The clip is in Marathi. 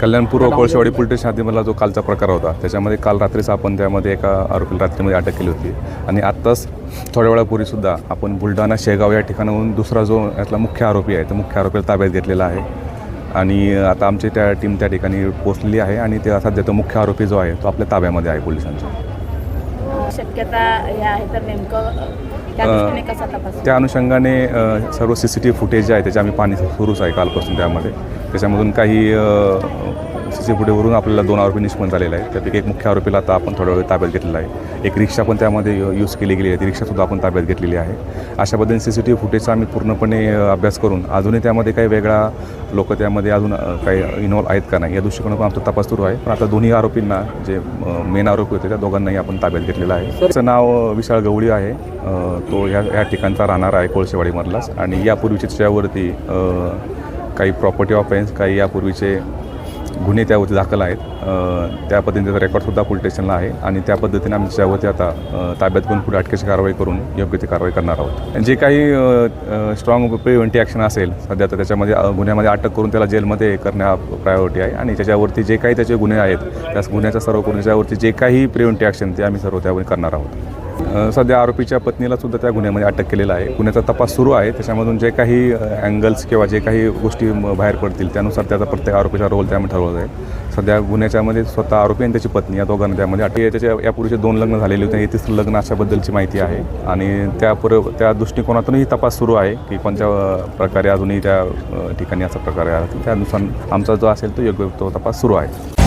कल्याणपूर्व कोळशेवाडी पोलीस स्टेशन हद्दीमधला जो कालचा प्रकार होता त्याच्यामध्ये काल रात्रीच आपण त्यामध्ये एका आरोपीला रात्रीमध्ये अटक केली होती. आणि आत्ताच थोड्या वेळापूर्वीसुद्धा आपण बुलढाणा शेगाव या ठिकाणाहून दुसरा जो यातला मुख्य आरोपी आहे तो मुख्य आरोपीला ताब्यात घेतलेला आहे. आणि आता आमची त्या टीम त्या ठिकाणी पोचलेली आहे आणि त्या सध्या तो मुख्य आरोपी जो आहे तो आपल्या ताब्यामध्ये आहे पोलिसांच्या. शक्यता आहे तर नेमकं अ, त्या अनुषंगाने सर्व C C T V footage जे आहे त्याचे आम्ही पाहणी सुरूच आहे कालपासून त्यामध्ये. त्याच्यामधून काही सी सी फुटेवरून आपल्याला दोन आरोपी निष्पन्न झालेले आहे त्यापैकी एक मुख्य आरोपीला आता आपण थोड्या वेळ ताब्यात घेतलेला आहे. एक रिक्षा पण त्यामध्ये यूज केली गेली आहे. ती रिक्षासुद्धा आपण ताब्यात घेतलेली आहे. अशा पद्धतीने सी सी टी व्ही फुटेजचा आम्ही पूर्णपणे अभ्यास करून अजूनही त्यामध्ये काही वेगळा लोक त्यामध्ये अजून काही इन्व्हॉल्व आहेत का नाही या दृष्टिकोनातून आमचा तपास सुरू आहे. पण आता दोन्ही आरोपींना जे मेन आरोपी होते त्या दोघांनाही आपण ताब्यात घेतलेलं आहे. त्याचं नाव विशाळ गवळी आहे. तो ह्या या ठिकाणचा राहणार आहे कोळशेवाडीमधलाच. आणि यापूर्वीच्या त्याच्यावरती काही प्रॉपर्टी ऑफेन्स काही यापूर्वीचे गुन्हे त्यावरती दाखल आहेत. त्या त्या पद्धतीचा रेकॉर्डसुद्धा पोलीस स्टेशनला आहे आणि त्या पद्धतीने आम्ही त्यावरती आता ताब्यात घेऊन पुढे अटकेची कारवाई करून योग्य ती कारवाई करणार आहोत. जे काही स्ट्रॉंग प्रिव्हेंटिव्ह ॲक्शन असेल सध्या तर त्याच्यामध्ये गुन्ह्यामध्ये अटक करून त्याला जेलमध्ये करणे हा प्रायोरिटी आहे आणि त्याच्यावरती जे काही त्याचे गुन्हे आहेत त्या गुन्ह्याचा सर्व करून त्याच्यावरती जे काही प्रिव्हेंटिव्ह ॲक्शन ते आम्ही सर्व त्यावर करणार आहोत. सध्या आरोपीच्या पत्नीला सुद्धा त्या गुन्ह्यामध्ये अटक केलेला आहे. गुन्ह्याचा तपास सुरू आहे. त्याच्यामधून जे काही अँगल्स किंवा जे काही गोष्टी बाहेर पडतील त्यानुसार त्याचा प्रत्येक आरोपीचा रोल त्यामध्ये ठरवला आहे सध्या गुन्ह्याच्यामध्ये स्वतः आरोपी आणि त्याची पत्नी या दोघांना त्यामध्ये अटक त्याच्या यापूर्वीचे दोन लग्न झालेले होते हे तिसरं लग्न अशाबद्दलची माहिती आहे. आणि त्या पुर त्या दृष्टिकोनातूनही तपास सुरू आहे की कोणत्या प्रकारे अजूनही त्या ठिकाणी असा प्रकार आहे. त्यानुसार आमचा जो असेल तो योग्य तो तपास सुरू आहे.